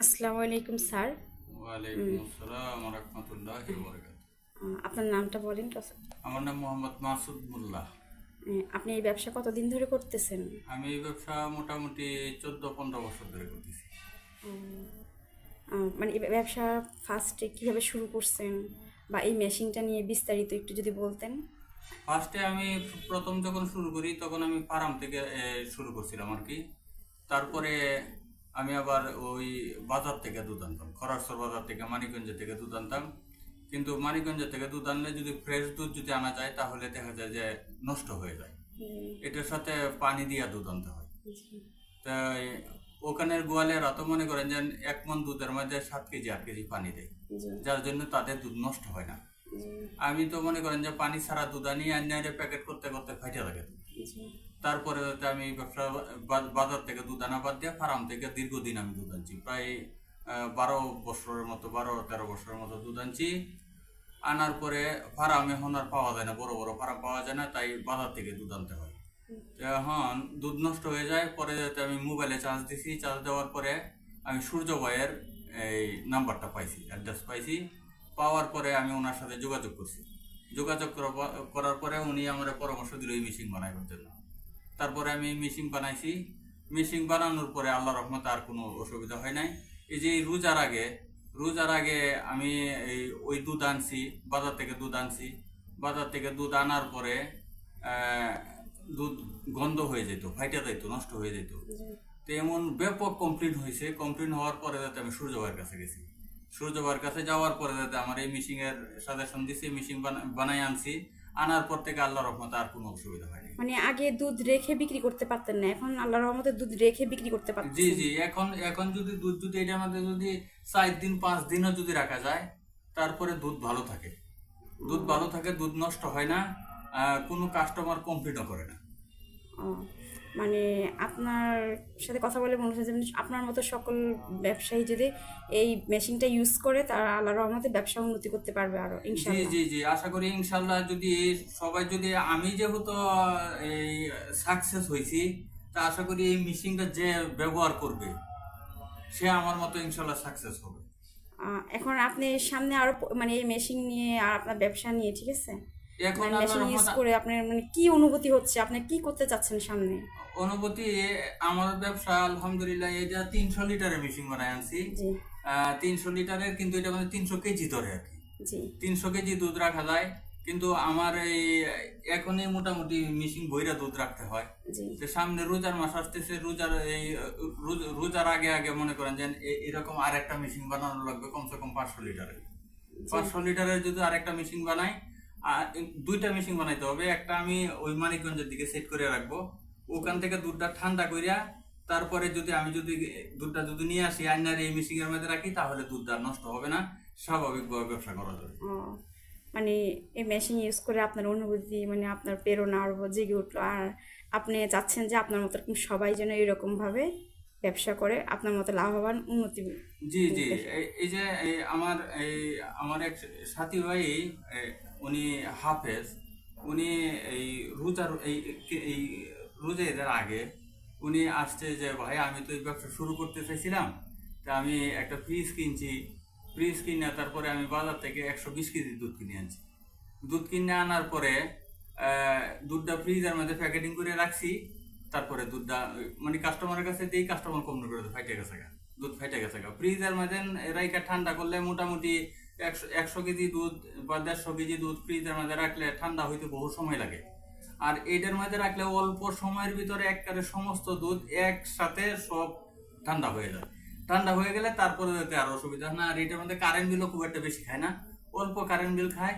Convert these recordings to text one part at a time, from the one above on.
আসসালামু আলাইকুম স্যার। আহ, আপনার নামটা বলেন আমার নাম মোহাম্মদ মাসুদ মোল্লা আপনি এই ব্যবসা কতদিন ধরে করতেছেন? আমি এই ব্যবসা মোটামুটি চোদ্দ পনেরো বছর ধরে করতেছি। মানে ব্যবসা ফার্স্টে কীভাবে শুরু করছেন? বা এই মেশিনটা নিয়ে বিস্তারিত একটু যদি বলতেন। ফার্স্টে আমি প্রথম যখন শুরু করি তখন আমি ফার্ম থেকে শুরু করছিলাম আর কি। তারপরে আমি আবার ওই বাজার থেকে দুধ আনতাম খরাসর বাজার থেকে মানিকগঞ্জ থেকে দুধ আনতাম। কিন্তু মানিকগঞ্জ থেকে দুধ আনলে যদি ফ্রেশ দুধ যদি আনা যায় তাহলে দেখা যায় যে নষ্ট হয়ে যায়। এটার সাথে পানি দিয়া দুধ আনতে হয়। তাই ওখানের গোয়ালেরা তো মনে করেন যে এক মন দুধের মধ্যে সাত কেজি আট কেজি পানি দেয়। যার জন্য তাদের দুধ নষ্ট হয় না। আমি তো মনে করেন যে পানি ছাড়া দুধ আনি আনিয়ে প্যাকেট করতে করতে ফাইটে। জি। তারপরে আমি ব্যবসা বাজার থেকে দুধ আনা বাদ দিয়ে ফার্ম থেকে দীর্ঘদিন আমি দুধ আনছি। প্রায় বারো বছরের মতো, বারো, তেরো বছরের মতো দুধ আনছি। আনার পরে ফার্ম এখন আর পাওয়া যায় না, বড় বড় ফার্ম পাওয়া যায় না, তাই বাজার থেকে দুধ আনতে হয়। এখন দুধ নষ্ট হয়ে যায়, পরে যাতে আমি মোবাইলে চার্জ দিছি চার্জ দেওয়ার পরে আমি সূর্য ভাইয়ের এই নাম্বারটা পাইছি অ্যাড্রেস পাইছি। পাওয়ার পরে আমি ওনার সাথে যোগাযোগ করছি। যোগাযোগ করার পরে উনি আমার পরামর্শ দিল এই মেশিন বানাইবার জন্য। তারপরে আমি মেশিন বানাইছি। মেশিন বানানোর পরে আল্লাহ রহমতে আর কোনো অসুবিধা হয় নাই। এই যে রোজার আগে রোজার আগে আমি এই ওই দুধ আনছি, বাজার থেকে দুধ আনছি। বাজার থেকে দুধ আনার পরে দুধ গন্ধ হয়ে যেত, ফাইটা যেত নষ্ট হয়ে যেত। তো এমন ব্যাপক কমপ্লেন হয়েছে কমপ্লেন হওয়ার পরে যাতে আমি সূর্যবার কাছে গেছি। সূর্যবার কাছে যাওয়ার পরে যাতে আমার এই মিশিং এর সাজেশন দিছি মিশিং বানাই আনছি। আনার পর থেকে আল্লাহ রহমতে আর কোনো অসুবিধা হয়নি। মানে আগে দুধ রেখে বিক্রি করতে পারতেন না এখন আল্লাহ রহমতে দুধ রেখে বিক্রি করতে পারতেন। জি জি এখন এখন যদি দুধ যদি এটা মধ্যে যদি চার দিন পাঁচ দিনও যদি রাখা যায় তারপরে দুধ ভালো থাকে। দুধ ভালো থাকে দুধ নষ্ট হয় না কোনো কাস্টমার কমপ্লেনও করে না। মানে আপনার সাথে কথা বলে মনে হচ্ছে আপনার মতো সকল ব্যবসায়ী যদি এই মেশিনটা ইউজ করে তারা আল্লাহ রহমতে ব্যবসা উন্নতি করতে পারবে আরও জি ইনশাআল্লাহ। জি জি আশা করি ইনশাল্লাহ যদি সবাই যদি আমি যেহেতু এই সাকসেস হয়েছি তা আশা করি এই মেশিনটা যে ব্যবহার করবে সে আমার মতো ইনশাল্লাহ সাকসেস হবে। এখন আপনি সামনে আরও মানে এই মেশিন নিয়ে আর আপনার ব্যবসা নিয়ে ঠিক আছে? এখন মানে মেশিন ইউজ করে আপনার মানে কি অনুভূতি হচ্ছে? আপনি কি করতে চাচ্ছেন সামনে? অনুভূতি আমার ব্যবসা আলহামদুলিল্লাহ এটা তিনশো লিটারের মেশিন বানায় আনছি। তিনশো লিটারের কিন্তু এটা মানে তিনশো কেজি ধরে আর কি। তিনশো কেজি দুধ রাখা যায় কিন্তু আমার এই এখনই মোটামুটি মেশিন বইরা দুধ রাখতে হয়। যে সামনে রোজার মাস আসতেছে রোজার এই রোজ- রোজার আগে আগে মনে করেন যে এরকম আর একটা মেশিন বানানো লাগবে কমসে কম পাঁচশো লিটারের। পাঁচশো লিটারের যদি আর একটা মেশিন বানাই আর দুইটা মেশিন বানাইতে হবে একটা আমি ওই মানিকগঞ্জের দিকে সেট করে রাখব। ওখান থেকে দুধটা ঠান্ডা করিয়া তারপরে যদি আমি যদি দুধটা যদি নিয়ে আসি আইনার এই মেশিন এর মধ্যে রাখি তাহলে দুধটা নষ্ট হবে না স্বাভাবিকভাবে ব্যবসা করা যাবে। মানে এই মেশিন ইউজ করে আপনার অনুভূতি মানে আপনার প্রেরণা আরও জেগে উঠল। আর আপনি চাচ্ছেন যে আপনার মতো এরকম সবাই যেন এরকম ভাবে ব্যবসা করে আপনার মতো লাভবান উন্নতি জি জি এই- যে এই আমার এই আমার এক সাথী ভাই উনি হাফেজ উনি এই রোজার এই এই রোজা এদের আগে উনি আসছে যে, ভাই, আমি তো এই ব্যবসা শুরু করতে চাইছিলাম, তা আমি একটা ফ্রিজ কিনছি ফ্রিজ কিনে তারপরে আমি বাজার থেকে একশো বিশ কেজি দুধ কিনে আনছি দুধ কিনে আনার পরে দুধটা ফ্রিজের মধ্যে প্যাকেটিং করে রাখছি তারপরে দুধটা মানে কাস্টমারের কাছে দিই, কাস্টমার কম করে ফাইটে গেছে গা। দুধ ফাইটে গেছে গা। ফ্রিজের মধ্যে রাইকা ঠান্ডা করলে মোটামুটি একশো একশো কেজি দুধ বা দেড়শো কেজি দুধ ফ্রিজের মধ্যে রাখলে ঠান্ডা হইতে বহু সময় লাগে আর এটার মধ্যে রাখলে অল্প সময়ের ভিতরে একবারে সমস্ত দুধ একসাথে সব ঠান্ডা হয়ে যায়। ঠান্ডা হয়ে গেলে তারপরে যাতে আর অসুবিধা হয় না। আর এটার মধ্যে কারেন্ট বিলও খুব একটা বেশি খায় না। অল্প কারেন্ট বিল খায়।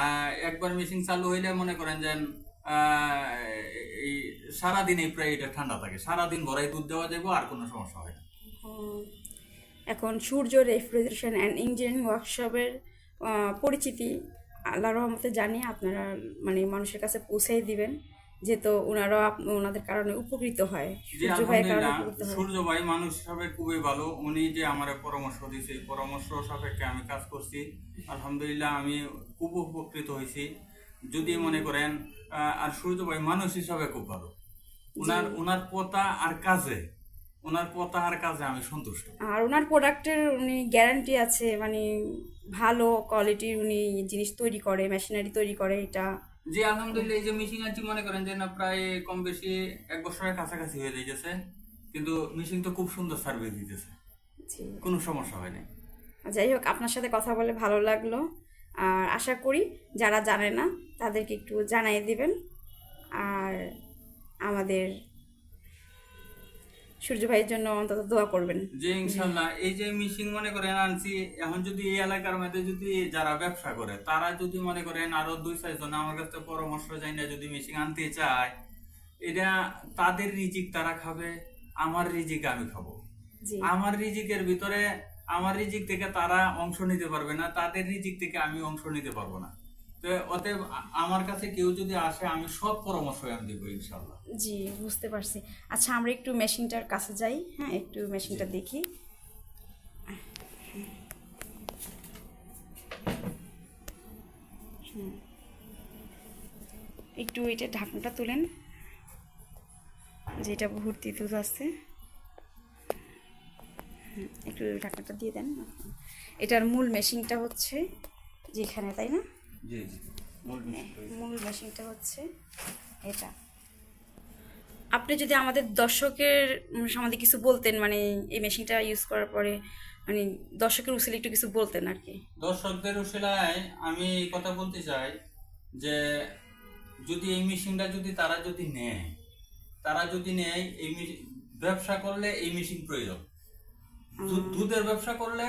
আর একবার মেশিন চালু হইলে মনে করেন যে এই সারাদিন এই প্রায় এটা ঠান্ডা থাকে। সারাদিন ভরাই দুধ দেওয়া যাবে আর কোনো সমস্যা হয় না। এখন সূর্য রেফ্রিজারেশন অ্যান্ড ইঞ্জিনিয়ারিং ওয়ার্কশপের পরিচিতি আল্লাহ রহমতে জানিয়ে আপনারা মানে মানুষের কাছে পৌঁছেই দিবেন যেহেতু ওনারাও আপ- ওনাদের কারণে উপকৃত হয়। সূর্য ভাইয়ের কারণে উপকৃত হয়। সূর্য ভাই মানুষ হিসাবে খুবই ভালো। উনি যে আমার পরামর্শ দিয়েছে পরামর্শ সাপেক্ষে আমি কাজ করছি। আলহামদুলিল্লাহ আমি খুব উপকৃত হয়েছি। যদি মনে করেন আর সূর্য ভাই মানুষ হিসাবে খুব ভালো। ওনার ওনার কথা আর কাজে ওনার কথার কাজে আমি সন্তুষ্ট। আর ওনার প্রোডাক্টের উনি গ্যারান্টি আছে মানে ভালো কোয়ালিটির উনি জিনিস তৈরি করে মেশিনারি তৈরি করে এটা। যে আলহামদুলিল্লাহ এই যে মেশিন আনছি মনে করেন যে না প্রায় কম বেশি এক বছরের কাছাকাছি হয়ে যাইতেছে। কিন্তু মেশিন তো খুব সুন্দর সার্ভিস দিতেছে। কোনো সমস্যা হয়নি যাই হোক আপনার সাথে কথা বলে ভালো লাগল। আর আশা করি যারা জানে না তাদেরকে একটু জানাই দিবেন। আর আমাদের সূর্য ভাইয়ের জন্য অন্তত দোয়া করবেন। যে ইনশাল্লাহ এই যে মেশিন মনে করেন আনছি এখন যদি এই এলাকার মধ্যে যদি যারা ব্যবসা করে তারা যদি মনে করেন আরও দুই চারজন আমার কাছে পরামর্শ চাই না যদি মেশিন আনতে চায় এটা তাদের রিজিক তারা খাবে আমার রিজিক আমি খাব। আমার রিজিকের ভিতরে আমার রিজিক থেকে তারা অংশ নিতে পারবে না তাদের রিজিক থেকে আমি অংশ নিতে পারব না। তো অতএব আমার কাছে কেউ যদি আসে আমি সব পরামর্শ আমি দেবো ইনশাল্লাহ জি বুঝতে পারছি। আচ্ছা আমরা একটু মেশিনটার কাছে যাই হ্যাঁ একটু মেশিনটা দেখি। একটু এটা ঢাকনাটা তুলেন যেটা ভর্তি দুধ আছে। একটু ঢাকনাটা দিয়ে দেন। এটার মূল মেশিনটা হচ্ছে যেখানে তাই না? মূল মেশিনটা হচ্ছে এটা। আপনি যদি আমাদের দর্শকের সম্বন্ধে কিছু বলতেন মানে এই মেশিনটা ইউজ করার পরে মানে দর্শকের উচিত একটু কিছু বলতেন আর কি। দর্শকদের উশিলায় আমি এই কথা বলতে চাই যে যদি এই মেশিনটা যদি তারা যদি নেয় তারা যদি নেয় এই ব্যবসা করলে এই মেশিন প্রয়োজন। দুধের ব্যবসা করলে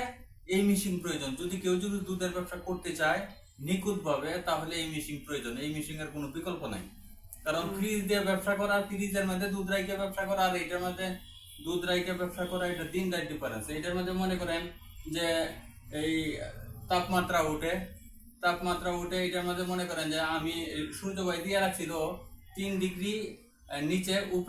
এই মেশিন প্রয়োজন। যদি কেউ যদি দুধের ব্যবসা করতে চায় নিখুঁত ভাবে তাহলে এই মেশিন প্রয়োজন। এই মেশিনের কোনো বিকল্প নাই। কারণ ফ্রিজ দিয়ে ব্যবসা করা ফ্রিজের মধ্যে দুধ রাইকে ব্যবসা করা আর এটার মধ্যে দুধ রাইকে ব্যবসা করা এটা দিন রাত ডিফারেন্স এটার মধ্যে মনে করেন যে এই তাপমাত্রা উঠে তাপমাত্রা উঠে এটার মধ্যে মনে করেন যে আমি সূর্য দিয়ে রাখছিল তিন ডিগ্রি নিচে উপরে